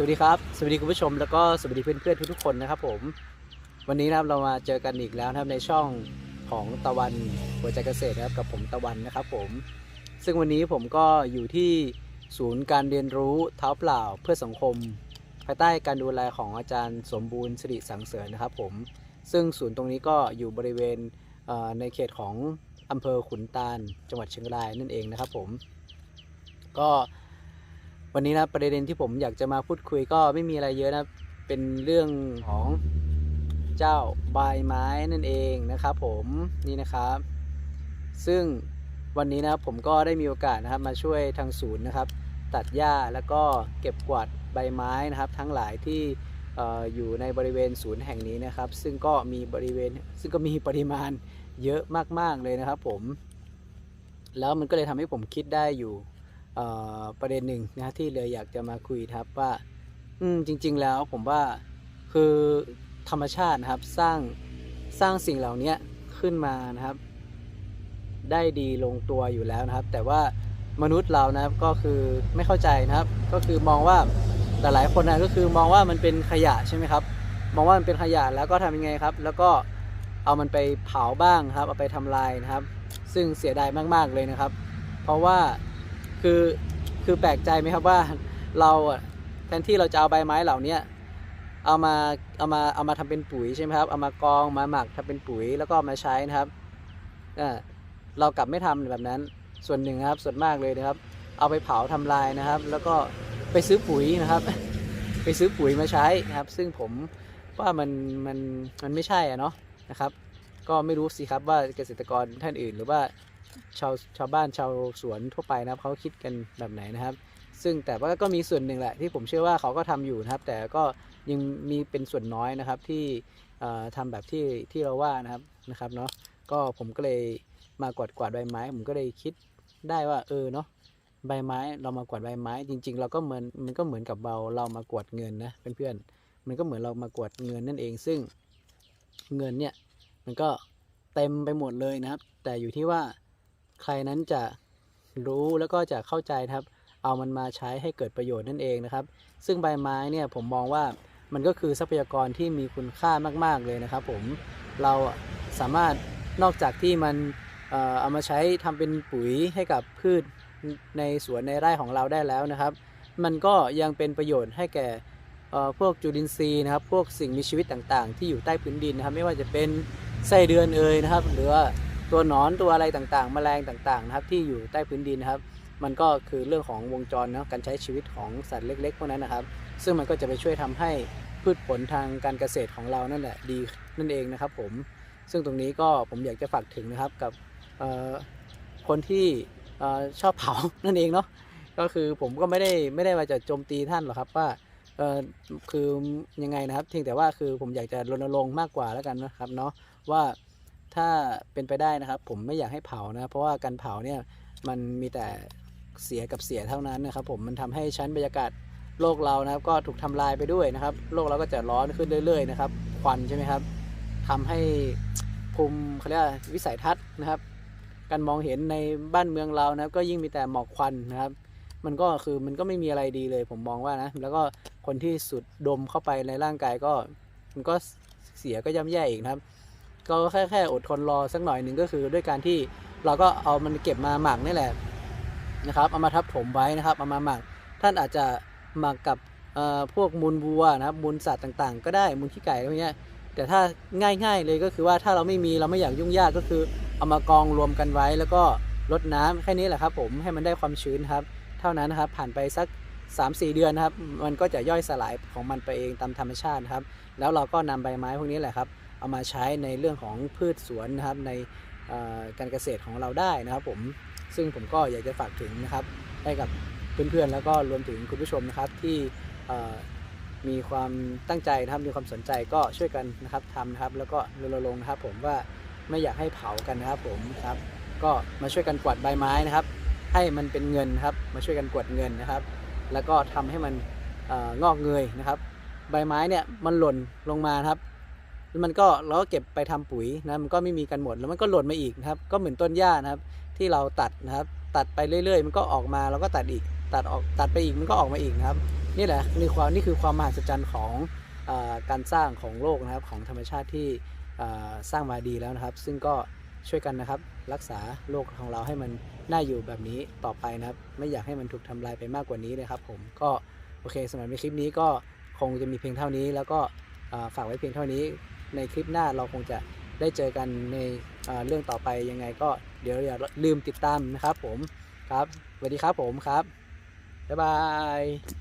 สวัสดีครับ สวัสดีคุณผู้ชมแล้วก็สวัสดีเพื่อนๆทุกๆคนนะครับผม วันนี้นะครับเรามาเจอกันอีกแล้วนะครับในช่องของตะวันหัวใจเกษตรนะครับกับผมตะวันนะครับผม ซึ่งวันนี้ผมก็อยู่ที่ศูนย์การเรียนรู้เท้าเปล่าเพื่อสังคม ภายใต้การดูแลของอาจารย์สมบูรณ์สิริสังเสริญนะครับผม ซึ่งศูนย์ตรงนี้ก็อยู่บริเวณในเขตของอำเภอขุนตาล จังหวัดเชียงรายนั่นเองนะครับผม ก็ วันนี้นะประเด็นที่ผมอยากจะมาพูดคุยก็ไม่มีอะไรเยอะนะ เป็นเรื่องของเจ้าใบไม้นั่นเองนะครับผมนี่นะครับ ซึ่งวันนี้นะครับผมก็ได้มีโอกาสนะครับมาช่วยทางศูนย์นะครับ ตัดหญ้าแล้วก็เก็บกวาดใบไม้นะครับ ทั้งหลายที่อออยู่ในบริเวณศูนย์แห่งนี้นะครับ ซึ่งก็มีบริเวณซึ่งก็มีปริมาณเยอะมากๆเลยนะครับผม แล้วมันก็เลยทำให้ผมคิดได้อยู่ ประเด็นหนึ่งนะที่เลยอยากจะมาคุยครับว่า อืมจริง ๆ แล้วผมว่าคือธรรมชาตินะครับสร้างสร้างสิ่งเหล่านี้ขึ้นมานะครับ ได้ดีลงตัวอยู่แล้วนะครับ แต่ว่ามนุษย์เรานะครับก็คือไม่เข้าใจนะครับ ก็คือมองว่าแต่หลายคนนะก็คือมองว่ามันเป็นขยะใช่ไหมครับ มองว่ามันเป็นขยะแล้วก็ทำยังไงครับ แล้วก็เอามันไปเผาบ้างครับ เอาไปทำลายนะครับ ซึ่งเสียดายมากๆเลยนะครับ เพราะว่า คือคือแปลกใจไหมครับว่าเราแทนที่เราจะเอาใบไม้เหล่านี้เอามาเอามาเอามาทำเป็นปุ๋ยใช่ไหมครับ เอามากองมาหมักทำเป็นปุ๋ยแล้วก็มาใช้นะครับอ่าเรากลับไม่ทำแบบนั้นส่วนหนึ่งครับส่วนมากเลยนะครับ เอาไปเผาทำลายนะครับ แล้วก็ไปซื้อปุ๋ยนะครับ ไปซื้อปุ๋ยมาใช้นะครับ ซึ่งผมว่ามันมันมันไม่ใช่อะเนาะนะครับ ก็ไม่รู้สิครับว่าเกษตรกรท่านอื่นหรือว่า ชาวชาวบ้านชาวสวนทั่วไปนะครับเขาคิดกันแบบไหนนะครับ ซึ่งแต่ว่าก็มีส่วนหนึ่งแหละที่ผมเชื่อว่าเขาก็ทำอยู่นะครับ แต่ก็ยังมีเป็นส่วนน้อยนะครับที่เอ่อทำแบบที่ที่เราว่านะครับนะครับเนาะก็ผมก็เลยมากวาดกวาดใบไม้ ผมก็เลยคิดได้ว่าเออเนาะใบไม้เรามากวาดใบไม้ จริง ๆ เราก็เหมือนมันก็เหมือนกับเราเรามากวาดเงินนะเพื่อนๆมันก็เหมือนเรามากวาดเงินนั่นเอง ซึ่งเงินเนี่ยมันก็เต็มไปหมดเลยนะครับ แต่อยู่ที่ว่า ใครนั้นจะรู้แล้วก็จะเข้าใจครับ เอามันมาใช้ให้เกิดประโยชน์นั่นเองนะครับ ซึ่งใบไม้เนี่ยผมมองว่ามันก็คือทรัพยากรที่มีคุณค่ามาก ๆ เลยนะครับ ผมเราสามารถนอกจากที่มันเอามาใช้ทำเป็นปุ๋ยให้กับพืชในสวนในไร่ของเราได้แล้วนะครับ มันก็ยังเป็นประโยชน์ให้แก่พวกจุลินทรีย์นะครับ พวกสิ่งมีชีวิตต่างๆ ที่อยู่ใต้พื้นดินนะครับ ไม่ว่าจะเป็นไส้เดือนเอ่ยนะครับ หรือว่า ตัวหนอนตัวอะไรต่างๆ แมลงต่างๆนะครับที่อยู่ใต้พื้นดินนะครับ มันก็คือเรื่องของวงจรเนาะการใช้ชีวิตของสัตว์เล็กๆพวกนั้นนะครับ ซึ่งมันก็จะไปช่วยทำให้พืชผลทางการเกษตรของเรานั่นแหละดีนั่นเองนะครับผมซึ่งตรงนี้ก็ผมอยากจะฝากถึงนะครับกับคนที่ชอบเผานั่นเองเนาะก็คือผมก็ไม่ได้ไม่ได้ว่าจะโจมตีท่านหรอกครับว่าเออคือยังไงนะครับเพียงแต่ว่าคือผมอยากจะรณรงค์มากกว่าแล้วกันนะครับเนาะว่า ถ้าเป็นไปได้นะครับ ผมไม่อยากให้เผานะเพราะว่าการเผาเนี่ยมันมีแต่เสียกับเสียเท่านั้นนะครับ ผมมันทำให้ชั้นบรรยากาศโลกเรานะครับ ก็ถูกทำลายไปด้วยนะครับ โลกเราก็จะร้อนขึ้นเรื่อย ๆ นะครับ ควันใช่ไหมครับทำให้ภูมิเขาเรียกวิสัยทัศน์นะครับ การมองเห็นในบ้านเมืองเรานะครับ ก็ยิ่งมีแต่หมอกควันนะครับ มันก็คือมันก็ไม่มีอะไรดีเลย ผมมองว่านะ แล้วก็คนที่สุดดมเข้าไปในร่างกายก็ มันก็เสียก็ย่ำแย่อีกนะครับ ก็แค่แค่อดทนรอสักหน่อยหนึ่งก็คือ ด้วยการที่เราก็เอามันเก็บมาหมักนี่แหละนะครับเอามาทับถมไว้นะครับเอามาหมัก ท่านอาจจะหมักกับพวกมูลวัวนะครับมูลสัตว์ต่างๆ ก็ได้มูลขี้ไก่อะไรพวกเนี้ยแต่ถ้าง่ายๆเลยก็คือว่าถ้าเราไม่มีเราไม่อยากยุ่งยากก็คือ เอามากองรวมกันไว้แล้วก็รดน้ำแค่นี้แหละครับผมให้มันได้ความชื้นครับ เท่านั้นนะครับผ่านไปสัก 3-4 เดือนนะครับ มันก็จะย่อยสลายของมันไปเองตามธรรมชาตินะครับ แล้วเราก็นำใบไม้พวกนี้แหละครับ เอามาใช้ในเรื่องของพืชสวนนะครับในการเกษตรของเราได้นะครับผมซึ่งผมก็อยากจะฝากถึงนะครับให้กับเพื่อนๆ แล้วก็รวมถึงคุณผู้ชมนะครับที่มีความตั้งใจนะครับมีความสนใจก็ช่วยกันนะครับทำนะครับ แล้วก็รณรงค์นะครับ ผมว่าไม่อยากให้เผากันนะครับผมครับ ก็มาช่วยกันกวาดใบไม้นะครับ ให้มันเป็นเงินครับ มาช่วยกันกวาดเงินนะครับ แล้วก็ทำให้มันงอกเงยนะครับ ใบไม้เนี่ยมันหล่นลงมาครับ มันก็เราก็เก็บไปทำปุ๋ยนะมันก็ไม่มีกันหมดแล้วมันก็หล่นมาอีกนะครับ ก็เหมือนต้นหญ้านะครับ ที่เราตัดนะครับ ตัดไปเรื่อย ๆ มันก็ออกมาเราก็ตัดอีก ตัดออกตัดไปอีกมันก็ออกมาอีกนะครับ นี่แหละนี่ความนี่คือความมหัศจรรย์ของอการสร้างของโลกนะครับของธรรมชาติที่สร้างมาดีแล้วนะครับ ซึ่งก็ช่วยกันนะครับ รักษาโลกของเราให้มันน่าอยู่แบบนี้ต่อไปนะครับ ไม่อยากให้มันถูกทำลายไปมากกว่านี้เลยครับ ผมก็โอเคสำหรับในคลิปนี้ก็คงจะมีเพียงเท่านี้ แล้วก็ฝากไว้เพียงเท่านี้ ในคลิปหน้าเราคงจะได้เจอกันในเเรื่องต่อไปยังไงก็เดี๋ยวอย่าลืมติดตามนะครับผมครับสวัสดีครับผมครับบ๊ายบาย